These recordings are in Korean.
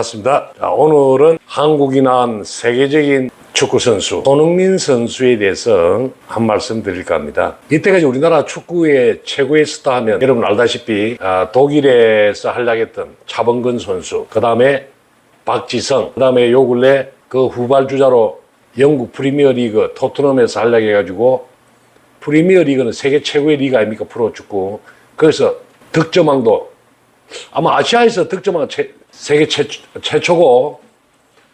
반갑습니다. 자, 오늘은 한국이 낳은 세계적인 축구 선수 손흥민 선수에 대해서 한 말씀 드릴까 합니다. 이때까지 우리나라 축구의 최고의 스타 하면 여러분 알다시피 아, 독일에서 활약했던 차범근 선수, 그 다음에 박지성, 그 다음에 요 근래 그 후발주자로 영국 프리미어리그 토트넘에서 활약해가지고 프리미어리그는 세계 최고의 리그 아닙니까 프로축구. 그래서 득점왕도 아마 아시아에서 득점왕 최, 세계 최, 최초 고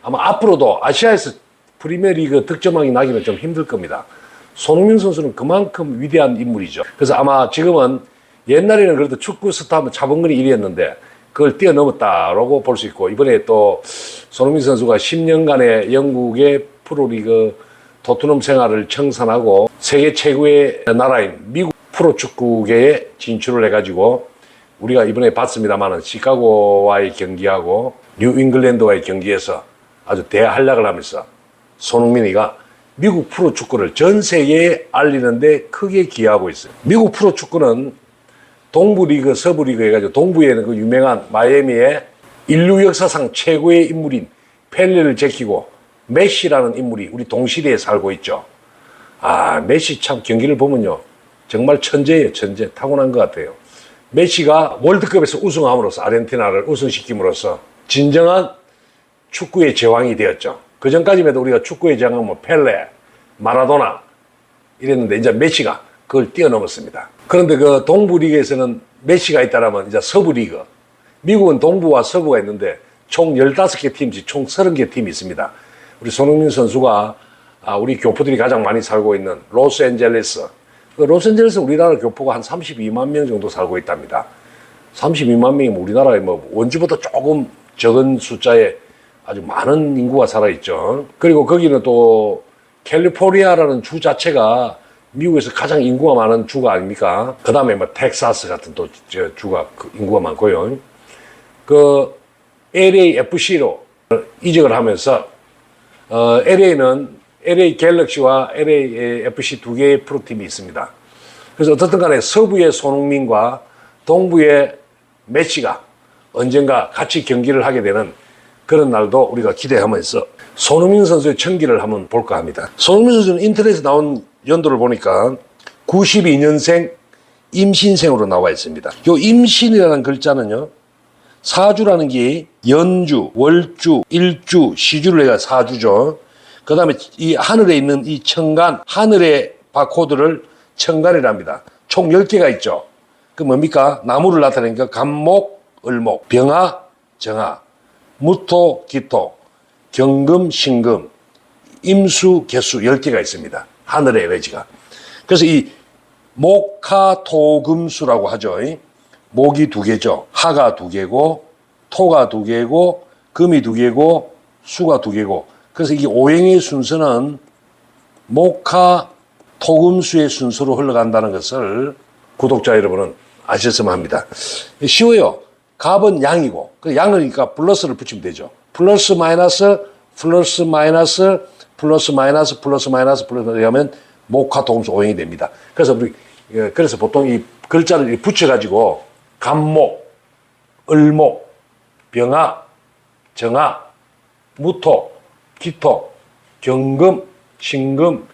아마 앞으로도 아시아에서 프리미어리그 득점왕이 나기는 좀 힘들 겁니다. 손흥민 선수는 그만큼 위대한 인물이죠. 그래서 아마 지금은 옛날에는 그래도 축구 스타 하면 차범근이 1위였는데 그걸 뛰어넘었다라고 볼 수 있고 이번에 또 손흥민 선수가 10년간의 영국의 프로리그 토트넘 생활을 청산하고 세계 최고의 나라인 미국 프로축구계에 진출을 해가지고 우리가 이번에 봤습니다만은 시카고와의 경기하고 뉴 잉글랜드와의 경기에서 아주 대활약을 하면서 손흥민이가 미국 프로 축구를 전 세계에 알리는데 크게 기여하고 있어요. 미국 프로 축구는 동부 리그, 서부 리그 해가지고 동부에는 그 유명한 마이애미의 인류 역사상 최고의 인물인 펠레를 제키고 메시라는 인물이 우리 동시대에 살고 있죠. 아, 메시 참 경기를 보면요. 정말 천재예요, 천재. 타고난 것 같아요. 메시가 월드컵에서 우승함으로써 아르헨티나를 우승시킴으로써 진정한 축구의 제왕이 되었죠. 그 전까지만 해도 우리가 축구의 제왕은 뭐 펠레, 마라도나 이랬는데 이제 메시가 그걸 뛰어넘었습니다. 그런데 그 동부 리그에서는 메시가 있다라면 이제 서부 리그. 미국은 동부와 서부가 있는데 총 15개 팀씩 총 30개 팀이 있습니다. 우리 손흥민 선수가 아, 우리 교포들이 가장 많이 살고 있는 로스앤젤레스. 그 로스앤젤레스 우리나라 교포가 한 32만 명 정도 살고 있답니다. 32만 명이면 우리나라의 뭐 원주보다 조금 적은 숫자에 아주 많은 인구가 살아있죠. 그리고 거기는 또 캘리포니아라는 주 자체가 미국에서 가장 인구가 많은 주가 아닙니까? 그 다음에 뭐 텍사스 같은 또저 주가 그 인구가 많고요. 그 LAFC로 이적을 하면서 어, LA는 LA 갤럭시와 LAFC 두 개의 프로팀이 있습니다. 그래서 어떻든 간에 서부의 손흥민과 동부의 메시가 언젠가 같이 경기를 하게 되는 그런 날도 우리가 기대하면서 손흥민 선수의 청기를 한번 볼까 합니다. 손흥민 선수는 인터넷에 나온 연도를 보니까 92년생 임신생으로 나와 있습니다. 요 임신이라는 글자는요. 사주라는 게 연주, 월주, 일주, 시주를 해가 사주죠. 그 다음에 이 하늘에 있는 이 청간, 하늘의 바코드를 청간이랍니다. 총 10개가 있죠. 그 뭡니까? 나무를 나타내니까 간목, 을목, 병화, 정화, 무토, 기토, 경금, 신금, 임수, 개수 10개가 있습니다. 하늘의 에너지가. 그래서 이 목화토금수라고 하죠. 목이 두 개죠. 하가 두 개고, 토가 두 개고, 금이 두 개고, 수가 두 개고. 그래서 이 오행의 순서는 목화 토금수의 순서로 흘러간다는 것을 구독자 여러분은 아셨으면 합니다. 쉬워요. 갑은 양이고, 그 양이니까 플러스를 붙이면 되죠. 플러스 마이너스, 플러스 마이너스, 플러스 마이너스, 플러스 마이너스, 플러스 하면 목화 토금수 오행이 됩니다. 그래서 우리 예, 그래서 보통 이 글자를 붙여가지고 간목, 을목, 병화, 정화, 무토, 기토, 경금, 신금,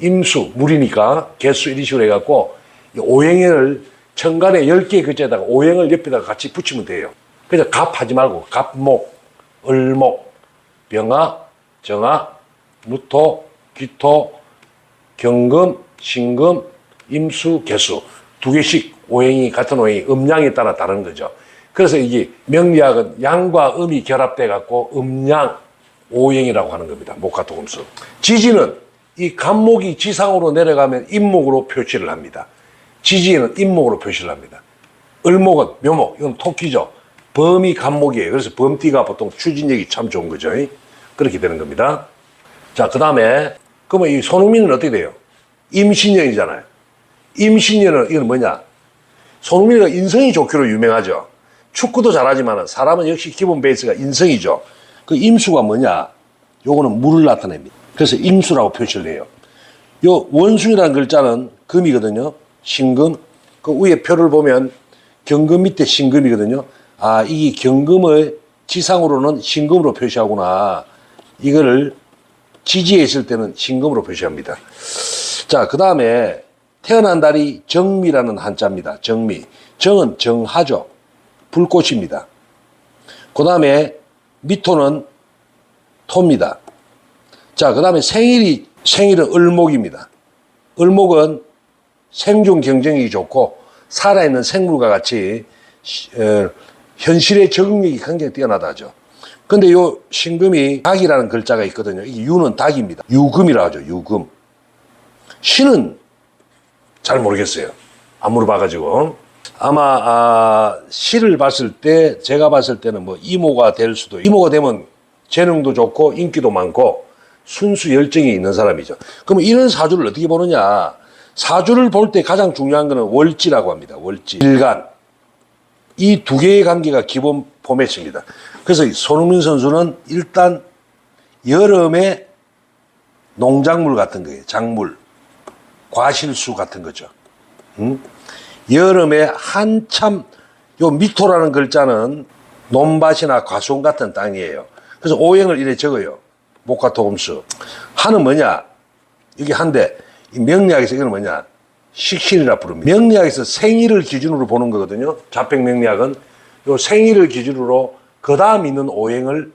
임수, 물이니까 개수 이런 식으로 해갖고 이 오행을 천간에 10개의 글자에다가 오행을 옆에다가 같이 붙이면 돼요. 그래서 갑 하지 말고 갑목, 을목, 병화, 정화, 무토, 기토, 경금, 신금, 임수, 개수 두 개씩 오행이 같은 오행이 음양에 따라 다른 거죠. 그래서 이게 명리학은 양과 음이 결합돼 갖고 음양 오행이라고 하는 겁니다. 목화토금수. 지지는 이 간목이 지상으로 내려가면 임목으로 표시를 합니다. 지지는 임목으로 표시를 합니다. 을목은 묘목, 이건 토끼죠. 범이 간목이에요. 그래서 범띠가 보통 추진력이 참 좋은 거죠. 그렇게 되는 겁니다. 자, 그 다음에, 그러면 이 손흥민은 어떻게 돼요? 임신년이잖아요. 임신년은 이건 뭐냐? 손흥민이가 인성이 좋기로 유명하죠. 축구도 잘하지만 사람은 역시 기본 베이스가 인성이죠. 그 임수가 뭐냐? 요거는 물을 나타냅니다. 그래서 임수라고 표시를 해요. 요 원숭이라는 글자는 금이거든요. 신금. 그 위에 표를 보면 경금 밑에 신금이거든요. 아, 이 경금의 지상으로는 신금으로 표시하구나. 이거를 지지에 있을 때는 신금으로 표시합니다. 자, 그 다음에 태어난 달이 정미라는 한자입니다. 정미. 정은 정하죠. 불꽃입니다. 그 다음에 미토는 토입니다. 자, 그 다음에 생일이, 생일은 을목입니다. 을목은 생존 경쟁력이 좋고 살아있는 생물과 같이 시- 어, 현실의 적응력이 굉장히 뛰어나다 하죠. 근데 요 신금이 닭이라는 글자가 있거든요. 이게 유는 닭입니다. 유금이라 하죠. 유금. 신은 잘 모르겠어요. 안 물어봐가지고. 아마, 아, 시를 봤을 때, 제가 봤을 때는 뭐 이모가 될 수도, 있- 이모가 되면 재능도 좋고 인기도 많고 순수 열정이 있는 사람이죠. 그럼 이런 사주를 어떻게 보느냐. 사주를 볼 때 가장 중요한 거는 월지라고 합니다. 월지. 일간. 이 두 개의 관계가 기본 포맷입니다. 그래서 이 손흥민 선수는 일단 여름에 농작물 같은 거예요. 작물. 과실수 같은 거죠. 음? 여름에 한참 요 미토라는 글자는 논밭이나 과수원 같은 땅이에요. 그래서 오행을 이래 적어요. 목화토금수. 한은 뭐냐? 이게 한데 이 명리학에서 이건 뭐냐? 식신이라 부릅니다. 명리학에서 생일을 기준으로 보는 거거든요. 자평 명리학은 요 생일을 기준으로 그 다음 있는 오행을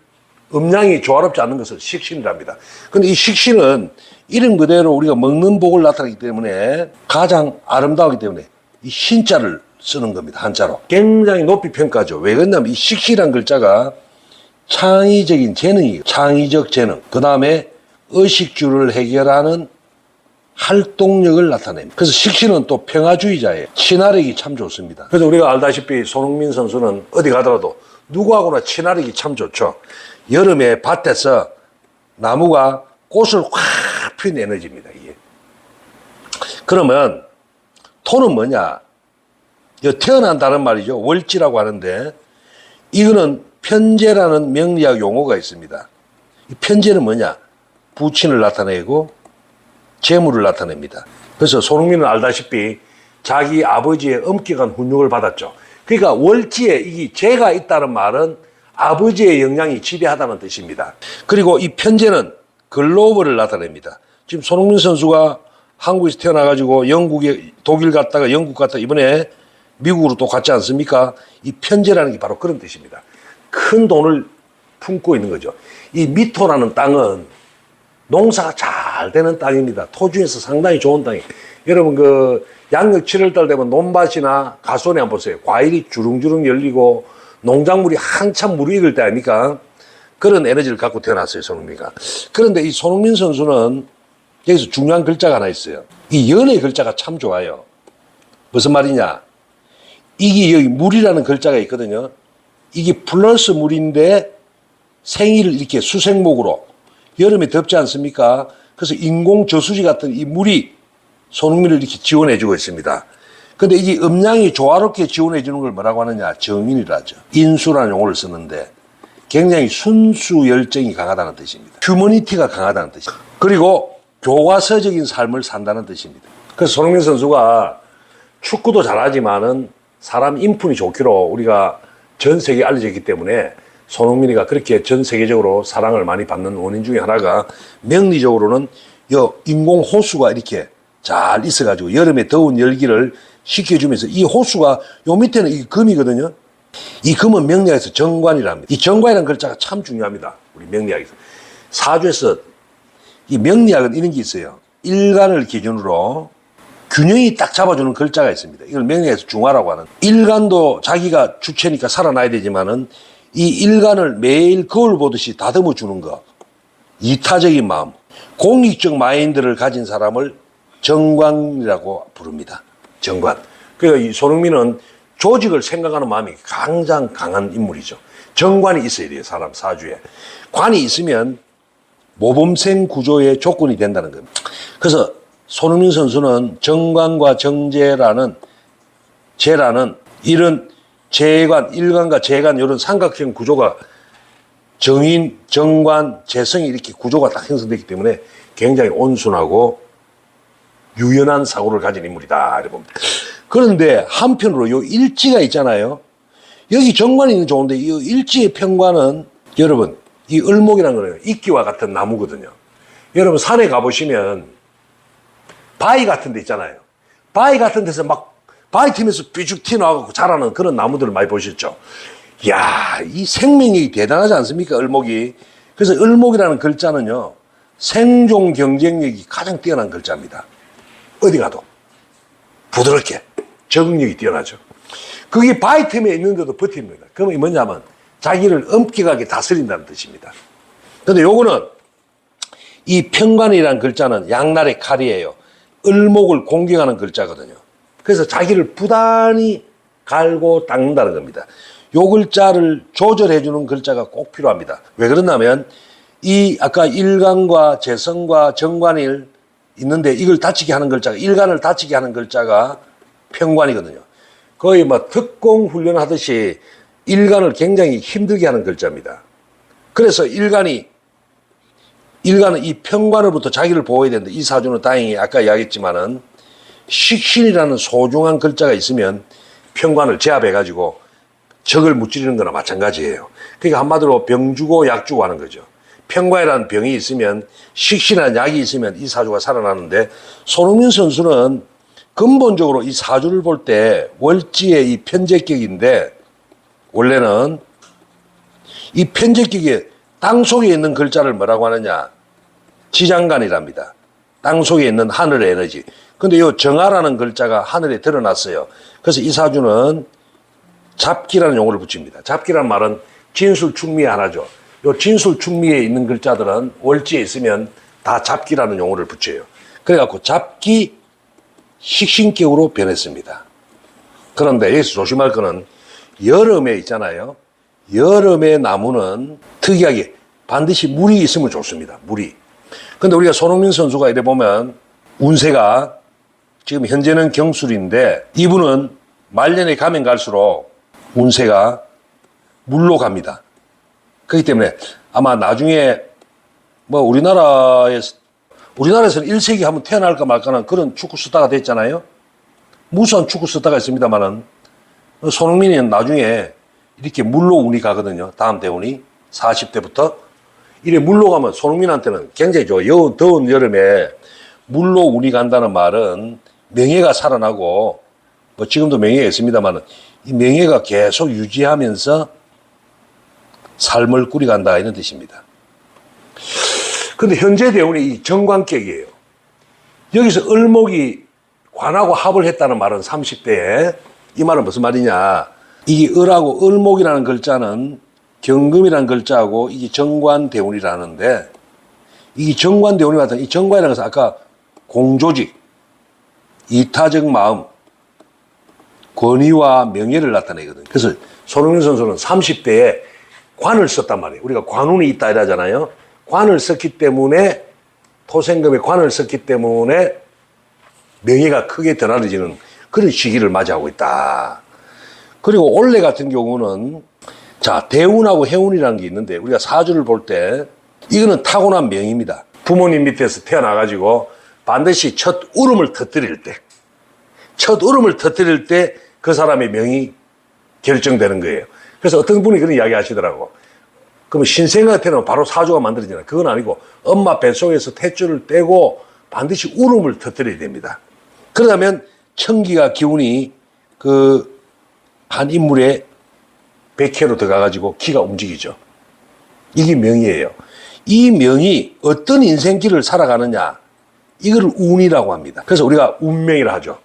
음양이 조화롭지 않는 것을 식신이랍니다. 근데 이 식신은 이름 그대로 우리가 먹는 복을 나타내기 때문에 가장 아름다우기 때문에 이 신자를 쓰는 겁니다. 한자로. 굉장히 높이 평가죠. 왜 그러냐면 이 식신이란 글자가 창의적인 재능이에요. 창의적 재능. 그 다음에 의식주를 해결하는 활동력을 나타냅니다. 그래서 식신은 또 평화주의자예요. 친화력이 참 좋습니다. 그래서 우리가 알다시피 손흥민 선수는 어디 가더라도 누구하고나 친화력이 참 좋죠. 여름에 밭에서 나무가 꽃을 확 피운 에너지입니다. 이게. 그러면 토는 뭐냐? 이 태어난다는 말이죠. 월지라고 하는데 이거는 편제라는 명리학 용어가 있습니다. 이 편제는 뭐냐? 부친을 나타내고 재물을 나타냅니다. 그래서 손흥민은 알다시피 자기 아버지의 엄격한 훈육을 받았죠. 그러니까 월지에 이 재가 있다는 말은 아버지의 영향이 지배하다는 뜻입니다. 그리고 이 편제는 글로벌을 나타냅니다. 지금 손흥민 선수가 한국에서 태어나가지고 영국에 독일 갔다가 영국 갔다 이번에 미국으로 또 갔지 않습니까? 이 편제라는 게 바로 그런 뜻입니다. 큰 돈을 품고 있는 거죠. 이 미토라는 땅은 농사가 잘 되는 땅입니다. 토중에서 상당히 좋은 땅이. 여러분 그 양력 7월달 되면 논밭이나 가수원에 한번 보세요. 과일이 주릉주릉 열리고 농작물이 한참 무르익을 때 아닙니까? 그런 에너지를 갖고 태어났어요, 손흥민가. 그런데 이 손흥민 선수는 여기서 중요한 글자가 하나 있어요. 이 연의 글자가 참 좋아요. 무슨 말이냐? 이게 여기 물이라는 글자가 있거든요. 이게 플러스 물인데 생일을 이렇게 수생목으로 여름에 덥지 않습니까? 그래서 인공 저수지 같은 이 물이 손흥민을 이렇게 지원해 주고 있습니다. 근데 이게 음양이 조화롭게 지원해 주는 걸 뭐라고 하느냐? 정인이라죠. 인수라는 용어를 쓰는데 굉장히 순수 열정이 강하다는 뜻입니다. 휴머니티가 강하다는 뜻입니다. 그리고 교과서적인 삶을 산다는 뜻입니다. 그래서 손흥민 선수가 축구도 잘하지만은 사람 인품이 좋기로 우리가 전 세계에 알려져 있기 때문에 손흥민이가 그렇게 전 세계적으로 사랑을 많이 받는 원인 중에 하나가 명리적으로는 여 인공 호수가 이렇게 잘 있어가지고 여름에 더운 열기를 식혀주면서 이 호수가 요 밑에는 이 금이거든요. 이 금은 명리학에서 정관이랍니다. 이 정관이라는 글자가 참 중요합니다. 우리 명리학에서. 사주에서 이 명리학은 이런 게 있어요. 일간을 기준으로 균형이 딱 잡아주는 글자가 있습니다. 이걸 명리학에서 중화라고 하는. 일간도 자기가 주체니까 살아나야 되지만은 이 일간을 매일 거울 보듯이 다듬어 주는 것. 이타적인 마음. 공익적 마인드를 가진 사람을 정관이라고 부릅니다. 정관. 그러니까 이 손흥민은 조직을 생각하는 마음이 가장 강한 인물이죠. 정관이 있어야 돼요, 사람 사주에. 관이 있으면 모범생 구조의 조건이 된다는 겁니다. 그래서 손흥민 선수는 정관과 정제라는 제라는 이런 재관, 일관과 재관 이런 삼각형 구조가 정인, 정관, 재성이 이렇게 구조가 딱 형성되기 때문에 굉장히 온순하고 유연한 사고를 가진 인물이다. 이렇게. 그런데 한편으로 요 일지가 있잖아요. 여기 정관이 좋은데 이 일지의 평관은 여러분 이 을목이라는 거는 이끼와 같은 나무거든요. 여러분 산에 가보시면 바위 같은 데 있잖아요. 바위 같은 데서 막 바위 틈에서 삐죽 튀어나와서 자라는 그런 나무들을 많이 보셨죠. 야, 이 생명력이 대단하지 않습니까? 을목이. 그래서 을목이라는 글자는요, 생존 경쟁력이 가장 뛰어난 글자입니다. 어디 가도. 부드럽게. 적응력이 뛰어나죠. 그게 바위 틈에 있는데도 버팁니다. 그러면 뭐냐면 자기를 엄격하게 다스린다는 뜻입니다. 근데 요거는 이 평관이라는 글자는 양날의 칼이에요. 을목을 공격하는 글자거든요. 그래서 자기를 부단히 갈고 닦는다는 겁니다. 요 글자를 조절해 주는 글자가 꼭 필요합니다. 왜 그러냐면 이 아까 일간과 재성과 정관일 있는데 이걸 다치게 하는 글자가 일간을 다치게 하는 글자가 평관이거든요. 거의 뭐 특공 훈련하듯이 일간을 굉장히 힘들게 하는 글자입니다. 그래서 일간이 일간은 이 평관으로부터 자기를 보호해야 된다. 이 사주는 다행히 아까 이야기했지만은 식신이라는 소중한 글자가 있으면 평관을 제압해가지고 적을 무찌르는 거나 마찬가지예요. 그러니까 한마디로 병 주고 약 주고 하는 거죠. 평관이라는 병이 있으면 식신이라는 약이 있으면 이 사주가 살아나는데 손흥민 선수는 근본적으로 이 사주를 볼 때 월지의 이 편제격인데 원래는 이 편제격에 땅 속에 있는 글자를 뭐라고 하느냐? 지장간이랍니다. 땅 속에 있는 하늘의 에너지. 근데 요 정화라는 글자가 하늘에 드러났어요. 그래서 이 사주는 잡기라는 용어를 붙입니다. 잡기란 말은 진술충미의 하나죠. 요 진술충미에 있는 글자들은 월지에 있으면 다 잡기라는 용어를 붙여요. 그래갖고 잡기 식신격으로 변했습니다. 그런데 여기서 조심할 거는 여름에 있잖아요. 여름의 나무는 특이하게 반드시 물이 있으면 좋습니다. 물이. 근데 우리가 손흥민 선수가 이래 보면 운세가 지금 현재는 경술인데 이분은 말년에 가면 갈수록 운세가 물로 갑니다. 그렇기 때문에 아마 나중에 뭐 우리나라에서 우리나라에서는 1세기 한번 태어날까 말까는 그런 축구 스타가 됐잖아요. 무수한 축구 스타가 있습니다만은 손흥민이 나중에 이렇게 물로 운이 가거든요. 다음 대운이 40대부터 이래 물로 가면 손흥민한테는 굉장히 좋아요. 여, 더운 여름에 물로 운이 간다는 말은 명예가 살아나고 뭐 지금도 명예가 있습니다만은 이 명예가 계속 유지하면서 삶을 꾸려간다 이런 뜻입니다. 근데 현재 대운이 이 정관격이에요. 여기서 을목이 관하고 합을 했다는 말은 30대에 이 말은 무슨 말이냐? 이게 을하고 을목이라는 글자는 경금이라는 글자하고 이게 정관대운이라는데 이게 정관대운이 같은 이 정관이라는 것은 아까 공조직, 이타적 마음, 권위와 명예를 나타내거든요. 그래서 손흥민 선수는 30대에 관을 썼단 말이에요. 우리가 관운이 있다 이러잖아요. 관을 썼기 때문에 토생금에 관을 썼기 때문에 명예가 크게 드러나지는 그런 시기를 맞이하고 있다. 그리고 올해 같은 경우는 자 대운하고 해운이라는 게 있는데 우리가 사주를 볼 때 이거는 타고난 명입니다. 부모님 밑에서 태어나가지고 반드시 첫 울음을 터뜨릴 때, 첫 울음을 터뜨릴 때 그 사람의 명이 결정되는 거예요. 그래서 어떤 분이 그런 이야기 하시더라고. 그러면 신생아 때는 바로 사주가 만들어지나 그건 아니고 엄마 뱃속에서 tet줄을 떼고 반드시 울음을 터뜨려야 됩니다. 그러다면 청기가 기운이 그 한 인물의 백회로 들어가가지고 기가 움직이죠. 이게 명이에요. 이 명이 어떤 인생길을 살아가느냐, 이걸 운이라고 합니다. 그래서 우리가 운명이라 하죠.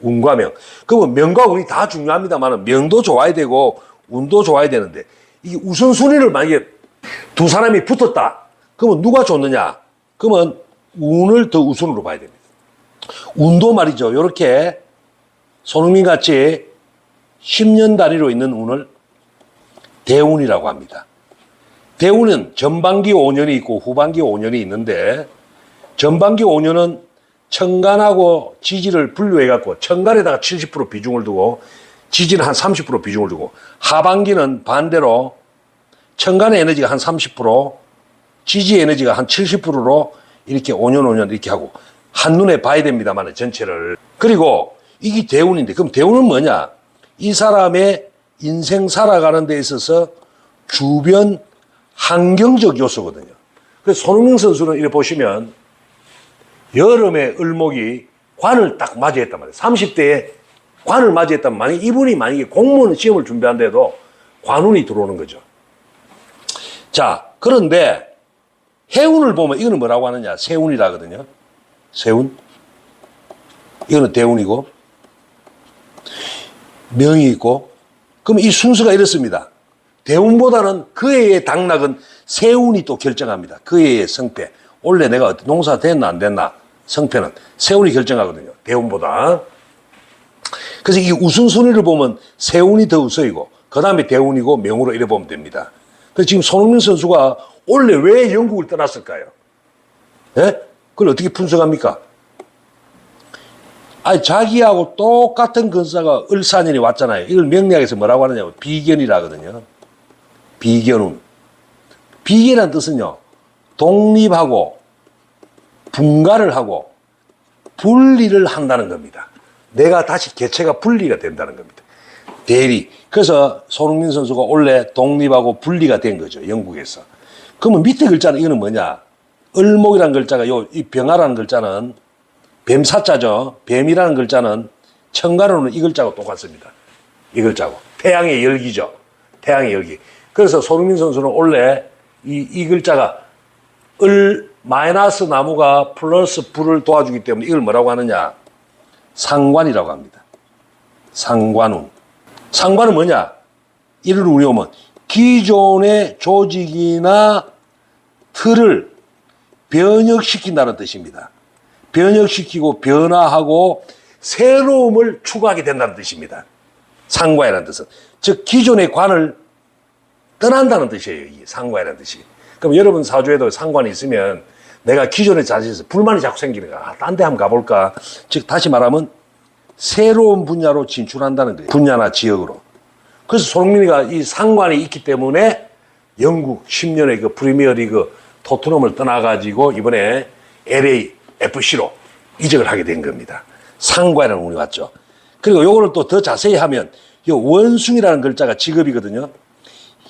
운과 명. 그러면 명과 운이 다 중요합니다만 명도 좋아야 되고 운도 좋아야 되는데 이게 우선순위를 만약에 두 사람이 붙었다. 그러면 누가 좋느냐? 그러면 운을 더 우선으로 봐야 됩니다. 운도 말이죠. 이렇게 손흥민 같이 10년 단위로 있는 운을 대운이라고 합니다. 대운은 전반기 5년이 있고 후반기 5년이 있는데 전반기 5년은 천간하고 지지를 분류해 갖고 천간에다가 70% 비중을 두고 지지는 한 30% 비중을 두고 하반기는 반대로 천간의 에너지가 한 30% 지지 에너지가 한 70%로 이렇게 5년 5년 이렇게 하고 한눈에 봐야 됩니다만 전체를 그리고 이게 대운인데 그럼 대운은 뭐냐 이 사람의 인생 살아가는 데 있어서 주변 환경적 요소거든요. 그래서 손흥민 선수는 이렇게 보시면 여름에 을목이 관을 딱 맞이했단 말이에요. 30대에 관을 맞이했다면 만약 이분이 만약에 공무원 시험을 준비한데도 관운이 들어오는 거죠. 자, 그런데 해운을 보면 이거는 뭐라고 하느냐? 세운이라 하거든요. 세운. 이거는 대운이고 명이 있고 그럼 이 순서가 이렇습니다. 대운보다는 그 해의 당락은 세운이 또 결정합니다. 그 해의 성패. 원래 내가 농사 됐나 안 됐나 성패는 세운이 결정하거든요. 대운보다. 그래서 이 우선순위를 보면 세운이 더 우서이고 그 다음에 대운이고 명으로 이래 보면 됩니다. 그래서 지금 손흥민 선수가 원래 왜 영국을 떠났을까요? 예? 그걸 어떻게 분석합니까? 아니, 자기하고 똑같은 근사가 을사년이 왔잖아요. 이걸 명리학에서 뭐라고 하느냐면 비견이라 하거든요. 비견운. 비견이라는 뜻은요, 독립하고 분가를 하고 분리를 한다는 겁니다. 내가 다시 개체가 분리가 된다는 겁니다. 대리. 그래서 손흥민 선수가 원래 독립하고 분리가 된 거죠. 영국에서. 그러면 밑에 글자는 이거는 뭐냐? 을목이라는 글자가 요, 이 병아라는 글자는 뱀사자죠. 뱀이라는 글자는 청가로는 이 글자하고 똑같습니다. 이 글자고. 태양의 열기죠. 태양의 열기. 그래서 손흥민 선수는 원래 이, 이 글자가 을 마이너스 나무가 플러스 불을 도와주기 때문에 이걸 뭐라고 하느냐? 상관이라고 합니다. 상관운. 상관은 뭐냐? 이를 우리 오면 기존의 조직이나 틀을 변혁시킨다는 뜻입니다. 변혁시키고 변화하고 새로움을 추구하게 된다는 뜻입니다. 상관이라는 뜻은. 즉, 기존의 관을 떠난다는 뜻이에요. 이 상관이라는 뜻이. 그럼 여러분 사주에도 상관이 있으면 내가 기존의 자질에서 불만이 자꾸 생기는 거야. 아, 딴데 한번 가볼까. 즉, 다시 말하면 새로운 분야로 진출한다는 거예요. 분야나 지역으로. 그래서 손흥민이가 이 상관이 있기 때문에 영국 10년의 그 프리미어 리그 토트넘을 떠나가지고 이번에 LA FC로 이적을 하게 된 겁니다. 상관이라는 운이 왔죠. 그리고 요거를 또 더 자세히 하면 요 원숭이라는 글자가 직업이거든요.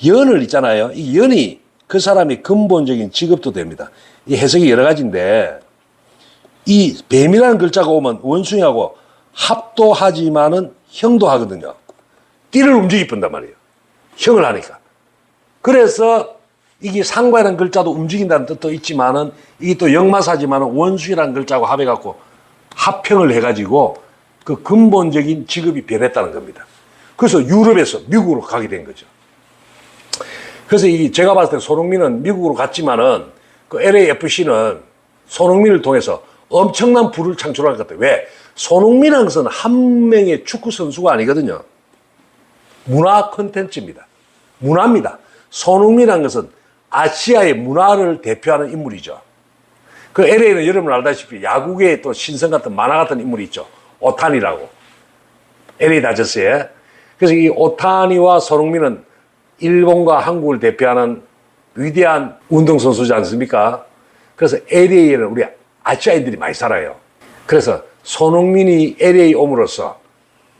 연을 있잖아요. 이 연이 그 사람의 근본적인 직업도 됩니다. 이 해석이 여러 가지인데 이 뱀이라는 글자가 오면 원숭이하고 합도하지만은 형도 하거든요. 띠를 움직이본단 말이에요. 형을 하니까. 그래서 이게 상관이라는 글자도 움직인다는 뜻도 있지만은 이게 또 역마사지만은 원숭이라는 글자하고 합해갖고 합평을 해가지고 그 근본적인 직업이 변했다는 겁니다. 그래서 유럽에서 미국으로 가게 된 거죠. 그래서 이 제가 봤을 때 손흥민은 미국으로 갔지만은 그 LAFC는 손흥민을 통해서 엄청난 부를 창출할 것 같아요. 왜? 손흥민은 것은 한 명의 축구 선수가 아니거든요. 문화 콘텐츠입니다. 문화입니다. 손흥민이라는 것은 아시아의 문화를 대표하는 인물이죠. 그 LA는 여러분 알다시피 야구계의 또 신성 같은 만화 같은 인물이 있죠. 오타니라고. LA 다저스에. 그래서 이 오타니와 손흥민은 일본과 한국을 대표하는 위대한 운동선수지 않습니까? 그래서 LA에는 우리 아시아인들이 많이 살아요. 그래서 손흥민이 LA 옴으로써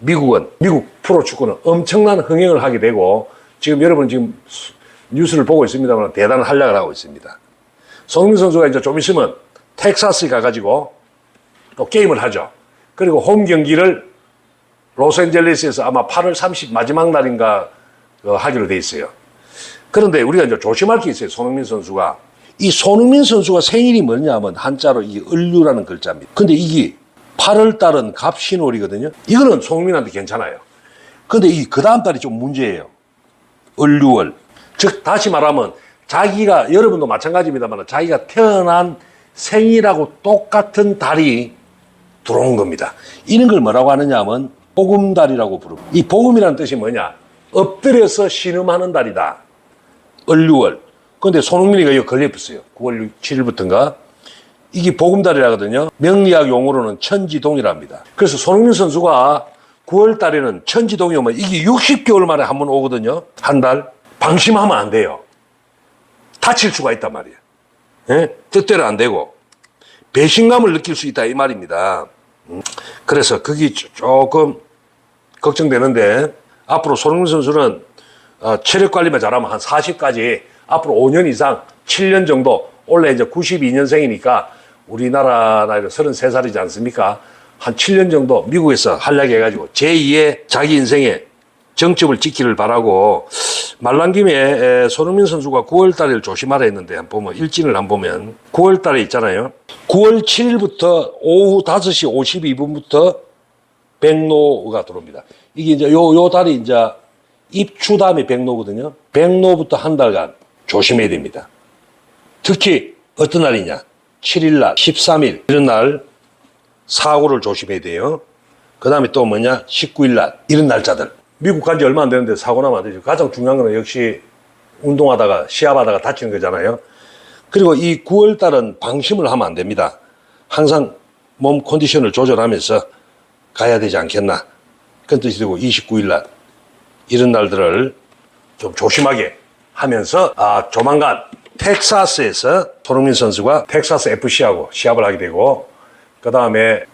미국은, 미국 프로축구는 엄청난 흥행을 하게 되고 지금 여러분 지금 뉴스를 보고 있습니다만 대단한 활약을 하고 있습니다. 손흥민 선수가 이제 좀 있으면 텍사스에 가가지고 또 게임을 하죠. 그리고 홈 경기를 로스앤젤레스에서 아마 8월 30 마지막 날인가 어, 하기로 돼 있어요. 그런데 우리가 이제 조심할 게 있어요. 손흥민 선수가. 이 손흥민 선수가 생일이 뭐냐면 한자로 이 을류라는 글자입니다. 근데 이게 8월 달은 갑신월이거든요. 이거는 손흥민한테 괜찮아요. 근데 이 그 다음 달이 좀 문제예요. 을류월. 즉 다시 말하면 자기가 여러분도 마찬가지입니다만 자기가 태어난 생일하고 똑같은 달이 들어온 겁니다. 이런 걸 뭐라고 하느냐 하면 복음달이라고 부릅니다. 이 복음이라는 뜻이 뭐냐? 엎드려서 신음하는 달이다. 을류월. 근데 손흥민이가 이거 걸려붙어요. 9월 7일부터인가? 이게 복음달이라거든요. 명리학 용어로는 천지동이랍니다. 그래서 손흥민 선수가 9월 달에는 천지동이 오면 이게 60개월 만에 한 번 오거든요. 한 달. 방심하면 안 돼요. 다칠 수가 있단 말이에요. 예? 뜻대로 안 되고. 배신감을 느낄 수 있다. 이 말입니다. 음. 그래서 그게 조- 조금 걱정되는데 앞으로 손흥민 선수는 어, 체력 관리만 잘하면 한 40까지 앞으로 5년 이상 7년 정도 원래 이제 92년생이니까 우리나라 나이로 33살이지 않습니까? 한 7년 정도 미국에서 활약해가지고 제2의 자기 인생의 정점을 찍기를 바라고 말란 김에 에, 손흥민 선수가 9월 달을 조심하라 했는데 한번 보면 일진을 한번 보면 9월 달에 있잖아요. 9월 7일부터 오후 5시 52분부터 백로가 들어옵니다. 이게 이제 요, 요 달이 이제 입추 다음에 백로거든요. 백로부터 한 달간 조심해야 됩니다. 특히 어떤 날이냐? 7일 날, 13일 이런 날 사고를 조심해야 돼요. 그 다음에 또 뭐냐? 19일 날 이런 날짜들. 미국 간 지 얼마 안 되는데 사고 나면 안 되죠. 가장 중요한 거는 역시 운동하다가 시합하다가 다치는 거잖아요. 그리고 이 9월 달은 방심을 하면 안 됩니다. 항상 몸 컨디션을 조절하면서 가야 되지 않겠나. 그런 뜻이 되고 29일 날 이런 날들을 좀 조심하게 하면서 아 조만간 텍사스에서 손흥민 선수가 텍사스 FC하고 시합을 하게 되고 그 다음에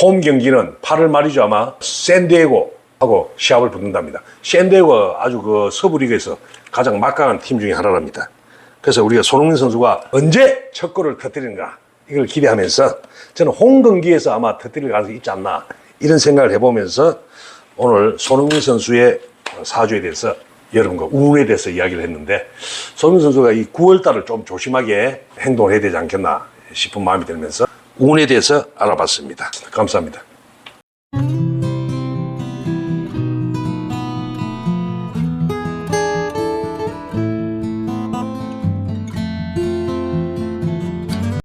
홈 경기는 8월 말이죠 아마 샌디에고 하고 시합을 붙는답니다. 샌디에고 아주 그 서부 리그에서 가장 막강한 팀 중에 하나랍니다. 그래서 우리가 손흥민 선수가 언제 첫 골을 터뜨리는가 이걸 기대하면서 저는 홈 경기에서 아마 터뜨릴 가능성이 있지 않나 이런 생각을 해보면서 오늘 손흥민 선수의 사주에 대해서 여러분과 운에 대해서 이야기를 했는데 손흥민 선수가 이 9월 달을 좀 조심하게 행동을 해야 되지 않겠나 싶은 마음이 들면서 운에 대해서 알아봤습니다. 감사합니다.